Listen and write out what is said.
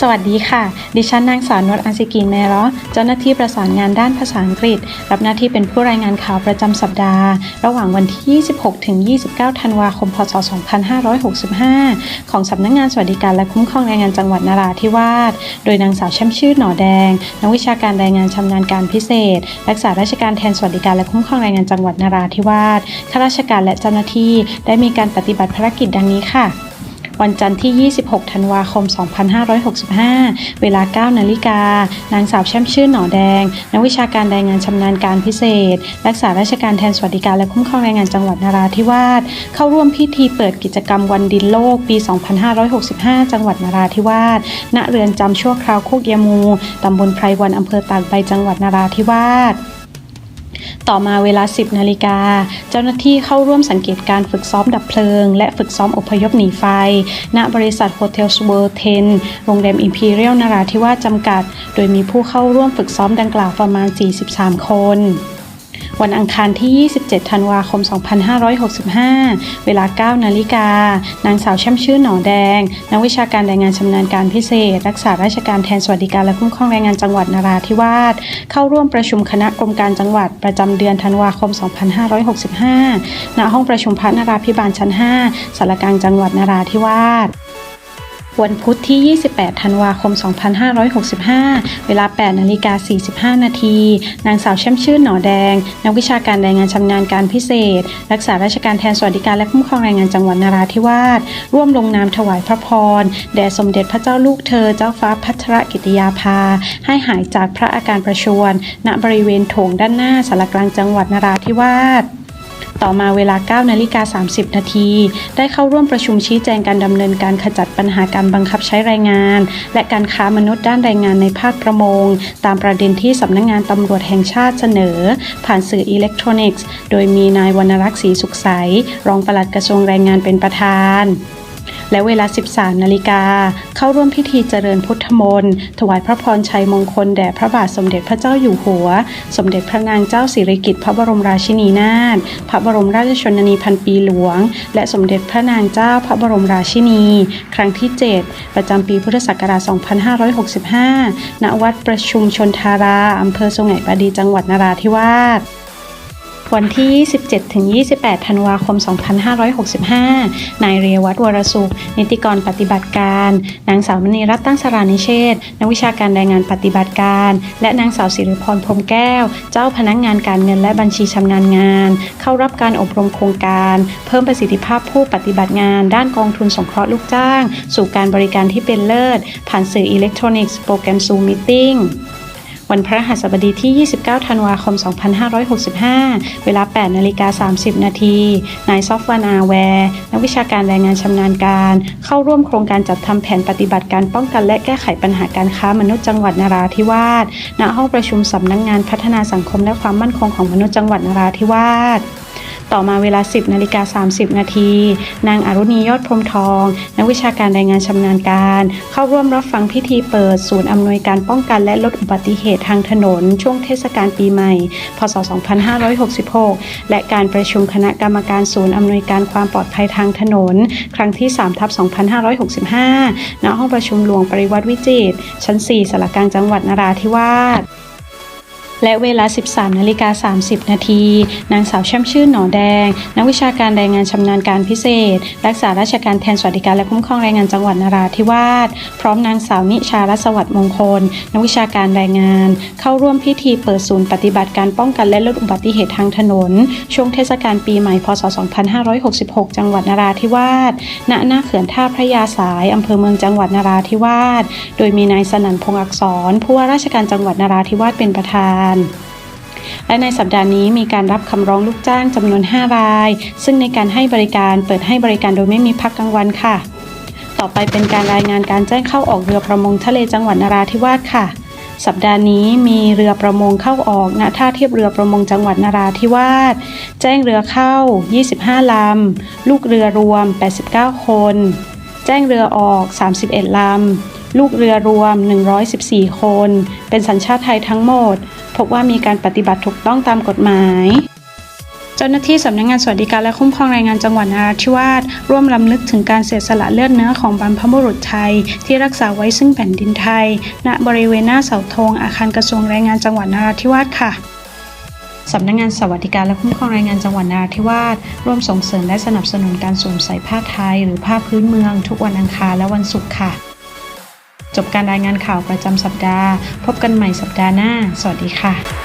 สวัสดีค่ะ ดิฉันนางสาวนวลอันสิกีเมรอเจ้าหน้าที่ประสานงานด้านภาษาอังกฤษ รับหน้าที่เป็นผู้รายงานข่าวประจำสัปดาห์ ระหว่างวันที่ 26 ถึง 29 ธันวาคม พศ 2565 ของสำนักงานสวัสดิการและคุ้มครองแรงงานจังหวัดนราธิวาส โดยนางสาวแช่มชื่นหนอแดง นักวิชาการแรงงานชำนาญการพิเศษ รักษาราชการแทนสวัสดิการและคุ้มครองแรงงานจังหวัดนราธิวาส ข้าราชการและเจ้าหน้าที่ได้มีการปฏิบัติภารกิจดังนี้ค่ะ วันจันทร์ที่ 26 ธันวาคม 2565 เวลา 9 นาฬิกา นางสาวแช่มชื่นหนอแดง นักวิชาการแรงงานชำนาญการพิเศษ รักษาราชการแทนสวัสดิการและคุ้มครองแรงงานจังหวัดนราธิวาส เข้าร่วมพิธีเปิดกิจกรรมวันดินโลกปี 2565 จังหวัดนราธิวาส ณ เรือนจำชั่วคราวโคกยามู ตำบลไพรวันอำเภอตากใบ จังหวัดนราธิวาส ต่อมาเวลา 10 นาฬิกา เจ้าหน้าที่เข้าร่วมสังเกตการฝึกซ้อมดับเพลิง และฝึกซ้อมอพยพหนีไฟ ณ บริษัทโฮเทลสเวิร์เทนโรงแรมอิมพีเรียลนราธิวาสจำกัด โดยมีผู้เข้าร่วมฝึกซ้อมดังกล่าวประมาณ 43 คน วันอังคารที่ 27 ธันวาคม 2565 เวลา 9 นาฬิกา นางสาวแช่มชื่นหนอแดง นักวิชาการแรงงานชำนาญการพิเศษ รักษาราชการแทนสวัสดิการและคุ้มครองแรงงานจังหวัดนราธิวาส เข้าร่วมประชุมคณะกรมการจังหวัดประจำเดือนธันวาคม 2565 ณ ห้องประชุมพระนราภิบาลชั้น 5สารกลางจังหวัดนราธิวาส วันพุธที่ 28 ธันวาคม 2565 เวลา 8 นาฬิกา 45 นาที นางสาวแช่มชื่นหนอแดง นักวิชาการแรงงานชำนาญการพิเศษ รักษาราชการแทนสวัสดิการและคุ้มครองแรงงานจังหวัดนราธิวาส ร่วมลงนามถวายพระพร แด่สมเด็จพระเจ้าลูกเธอ เจ้าฟ้าพัทรกิติยาภา ให้หายจากพระอาการประชวร ณ บริเวณโถงด้านหน้าสารกลางจังหวัดนราธิวาส ต่อมาเวลา 9 นาฬิกา 30 นาที ได้เข้าร่วมประชุมชี้แจงการดำเนินการขจัดปัญหาการบังคับใช้แรงงาน และการค้ามนุษย์ด้านแรงงานในภาคประมง ตามประเด็นที่สำนักงงานตำรวจแห่งชาติเสนอ ผ่านสื่ออิเล็กทรอนิกส์ โดยมีนายวรรณรักษ์ศรีสุขใส รองปลัดกระทรวงแรงงานเป็นประธาน และเวลา 13 นาฬิกา เข้าร่วมพิธีเจริญพุทธมนต์ ถวายพระพรชัยมงคลแด่พระบาทสมเด็จพระเจ้าอยู่หัว สมเด็จพระนางเจ้าสิริกิติ์พระบรมราชินีนาถ พระบรมราชชนนีพันปีหลวง และสมเด็จพระนางเจ้าพระบรมราชินี ครั้งที่ 7 ประจำปีพุทธศักราช 2565 ณ วัดประชุมชนทารา อำเภอสุไหงปาดี จังหวัดนราธิวาส วันที่ 27ถึง28 ธันวาคม 2565 นายเรียวัฒน์วรสุข นิติกรปฏิบัติการ นางสาวมณีรัตน์ตั้งสรานิเชษฐ์นักวิชาการแรงงานปฏิบัติการ และนางสาวสิริพรพรหมแก้ว เจ้าพนักงานการเงินและบัญชีชำนาญงาน เข้ารับการอบรมโครงการ เพิ่มประสิทธิภาพผู้ปฏิบัติงาน ด้านกองทุนสงเคราะห์ลูกจ้าง สู่การบริการที่เป็นเลิศ ผ่านสื่ออิเล็กทรอนิกส์โปรแกรม Zoom Meeting วันพระหัสบดีที่ 29 ธันวาคม 2565 เวลา 8 นาฬิกา 30 นาที นายซอฟวานาแวร์ นักวิชาการแรงงานชำนาญการ เข้าร่วมโครงการจัดทำแผนปฏิบัติการป้องกันและแก้ไขปัญหาการค้ามนุษย์จังหวัดนราธิวาส ณ ห้องประชุมสำนักงงานพัฒนาสังคมและความมั่นคงของมนุษย์จังหวัดนราธิวาส ต่อมาเวลา 10นาฬิกา30 นาที นางอรุณียอดพรมทอง นักวิชาการแรงงานชำนาญการ เข้าร่วมรับฟังพิธีเปิด ศูนย์อำนวยการป้องกันและลดอุบัติเหตุทางถนน ช่วงเทศกาลปีใหม่ พศ 2566 และการประชุมคณะกรรมการศูนย์อำนวยการความปลอดภัยทางถนน ครั้งที่3ทับ2565 ณ ห้องประชุมหลวงปริวัติวิจิตรชั้น 4สารกลางจังหวัดนราธิวาส และเวลา 13นาฬิกา30 นาที นางสาวแช่มชื่นหนอแดง นักวิชาการแรงงานชำนาญการพิเศษ รักษาราชการแทนสวัสดิการและคุ้มครองแรงงานจังหวัดนราธิวาส พร้อมนางสาวนิชารัสวัสดิ์มงคล นักวิชาการแรงงาน เข้าร่วมพิธีเปิดศูนย์ปฏิบัติการป้องกันและลดอุบัติเหตุทางถนน ช่วงเทศกาลปีใหม่ พศ 2566 จังหวัดนราธิวาส ณ หน้าเขื่อนท่าพระยาสายอำเภอเมืองจังหวัดนราธิวาส โดยมีนายสนั่นพงษ์อักษรผู้ว่าราชการจังหวัดนราธิวาสเป็นประธานและในสัปดาห์นี้มีการรับคำร้องลูกจ้างจำนวน 5 ราย ซึ่งในการให้บริการเปิดให้บริการโดยไม่มีพักกลางวันค่ะ ต่อไปเป็นการรายงานการแจ้งเข้าออกเรือประมงทะเลจังหวัดนราธิวาสค่ะสัปดาห์นี้มีเรือประมงเข้าออกณท่าเทียบเรือประมงจังหวัดนราธิวาส แจ้งเรือเข้า 25 ลำ ลูกเรือรวม 89 คน แจ้งเรือออก 31 ลำ ลูกเรือรวม 114 คน เป็นสัญชาติไทยทั้งหมด พบว่ามีการปฏิบัติถูกต้องตามกฎหมาย เจ้าหน้าที่สำนักงานสวัสดิการและคุ้มครองแรงงานจังหวัดนราธิวาสร่วมลำลึกถึงการเสียสละเลือดเนื้อของบรรพบุรุษไทย ที่รักษาไว้ซึ่งแผ่นดินไทย ณบริเวณหน้าเสาธงอาคารกระทรวงแรงงานจังหวัดนราธิวาสค่ะสำนักงานสวัสดิการและคุ้มครองแรงงานจังหวัดนราธิวาสร่วมส่งเสริมและสนับสนุนการสวมใส่ผ้าไทย หรือผ้าพื้นเมือง ทุกวันอังคารและวันศุกร์ค่ะ จบการรายงานข่าวประจำสัปดาห์ พบกันใหม่สัปดาห์หน้า สวัสดีค่ะ